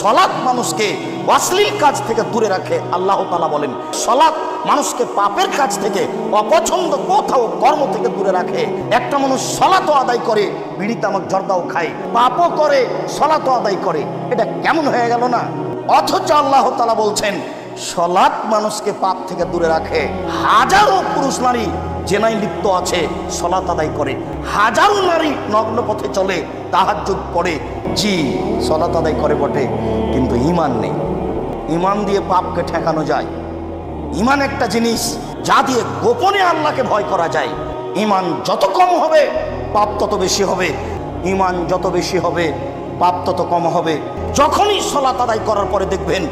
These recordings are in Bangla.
সলাৎ মানুষকে অশ্লীল কাজ থেকে দূরে রাখে, আল্লাহ তালা বলেন। সলাৎ মানুষকে পাপের কাজ থেকে, অপছন্দ কোথাও কর্ম থেকে দূরে রাখে। একটা মানুষ সলাতও আদায় করে বিড়ি তামাক জর্দাও খায়। পাপও করে সলাতও আদায় করে। এটা কেমন হয়ে গেল না? অথচ আল্লাহ তালা বলছেন, সলাৎ মানুষকে পাপ থেকে দূরে রাখে। হাজারো পুরুষ নারী জেনাই লিপ্ত আছে সলাত আদায় করে। হাজারো নারী নগ্ন পথে চলে, তাহাজ্জুদ করে। জি সলাত আদায় করে বটে, কিন্তু ইমান নেই। ইমান দিয়ে পাপকে ঠেকানো যায়। ইমান একটা জিনিস, যা দিয়ে গোপনে আল্লাহকে ভয় করা যায়। ইমান যত কম হবে, পাপ তত বেশি হবে। ইমান যত বেশি হবে, পাপ তত কম হবে। যখনই সলাত আদায় করার পরে দেখবেন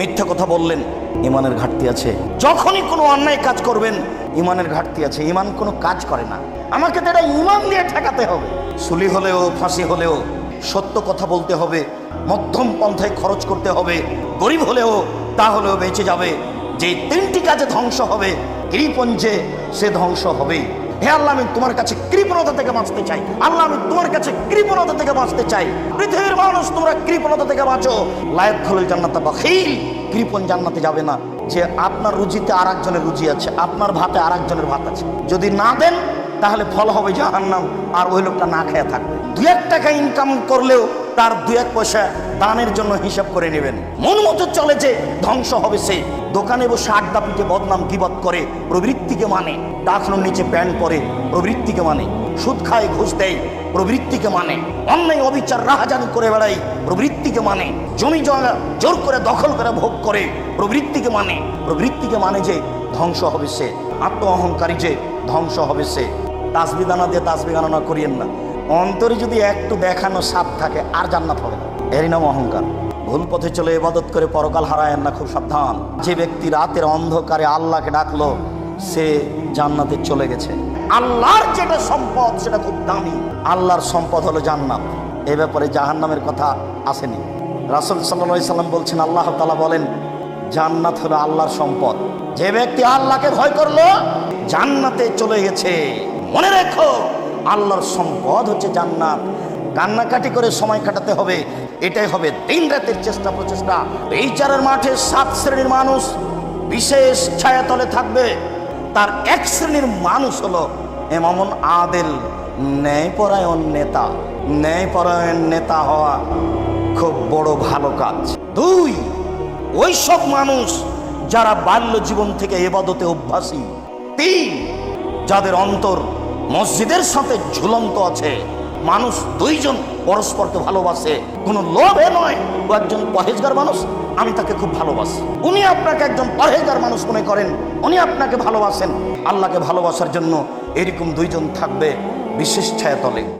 মিথ্যা কথা বললেন, ইমানের ঘাটতি আছে। যখনই কোনো অন্যায় কাজ করবেন, ইমানের ঘাটতি আছে। ইমান কোনো কাজ করে না। আমাকে তো এটা ইমান দিয়ে ঠেকাতে হবে। সুলি হলেও, ফাঁসি হলেও, সত্য কথা বলতে হবে, মধ্যম পন্থায় খরচ করতে হবে, গরিব হলেও, তা হলেও বেঁচে যাবে। যে তিনটি কাজে ধ্বংস হবে কৃপঞ্জে সে ধ্বংস হবেই। হে আল্লাহ, আমি তোমার কাছে কৃপণতা থেকে বাঁচতে চাই। আল্লাহ, আমি তোমার কাছে কৃপণতা থেকে বাঁচতে চাই। পৃথিবীর মানুষ, তোমরা কৃপণতা থেকে বাঁচো। লায়ক খোলের জান্নাত বাখিল। কৃপণ জান্নাতে যাবে না। যে আপনার রুজিতে আর একজনের রুজি আছে, আপনার ভাতে আর একজনের ভাত আছে। যদি না দেন, তাহলে ফল হবে জাহান্নাম। আর ওই লোকটা না খেয়ে থাকবে। দু এক টাকা ইনকাম করলেও তার দু এক পয়সা দানের জন্য হিসাব করে নেবেন। মন মতো চলে যে ধ্বংস হবে সে। দোকানে বসে আড্ডা পিঠে বদনাম গিবত করে, প্রবৃত্তিকে মানে। ডাকনোর নিচে প্যান্ট পরে, প্রবৃত্তিকে মানে। সুদ খায়, ঘুষ দেয়, প্রবৃত্তিকে মানে। অন্যায়, অবিচার, রাহাজানি করে বেড়াই প্রবৃত্তিকে মানে। জমি জমা জোর করে, দখল করে, ভোগ করে, প্রবৃত্তিকে মানে। প্রবৃত্তিকে মানে যে ধ্বংস হবে সে। আত্ম অহংকারী যে ধ্বংস হবে সে। তাসবি দানা দিয়ে তাসবি করিয়েন না। অন্তরে যদি একটু দেখানো সাপ থাকে, আর জান্নাত হবে না। এরই নাম অহংকার। ভুল পথে চলে ইবাদত করে পরকাল হারায়েন না, খুব সাবধান। যে ব্যক্তি রাতের অন্ধকারে আল্লাহকে ডাকলো, সে জান্নাতে চলে গেছে। আল্লাহর যেটা সম্পদ, সেটা খুব দামি। আল্লাহর সম্পদ হলো জান্নাত। এ ব্যাপারে জাহান্নামের কথা আসেনি। রাসুল সাল্লাহ সাল্লাম বলছেন, আল্লাহ তালা বলেন, জান্নাত হলো আল্লাহর সম্পদ। যে ব্যক্তি আল্লাহকে ভয় করল, জান্নাতে চলে গেছে। মনে রেখো, আল্লাহর সম্পদ হচ্ছে জান্নাত। কান্নাকাটি করে সময় কাটাতে হবে। এটাই হবে দিন রাতের চেষ্টা, প্রচেষ্টা। এই চারের মাঠে সাত শ্রেণির মানুষ বিশেষ ছায়াতলে থাকবে। তার এক শ্রেণির মানুষ হলো এমন আদেল ন্যায়পরায়ণ নেতা। ন্যায়পরায়ণ নেতা হওয়া খুব বড় ভালো কাজ। দুই, ওই সব মানুষ যারা বাল্য জীবন থেকে এবাদতে অভ্যাসী। তিন, যাদের অন্তর মসজিদের সাথে ঝুলন্ত আছে। মানুষ দুইজন পরস্পরকে ভালোবাসে। কোনো লোভে নয়। ও একজন পরেজগার মানুষ, আমি তাকে খুব ভালোবাসি। উনি আপনাকে একজন পরেজগার মানুষ মনে করেন। উনি আপনাকে ভালোবাসেন। আল্লাহকে ভালোবাসার জন্য এরকম দুইজন থাকবে বিশেষ ছায়াতলে।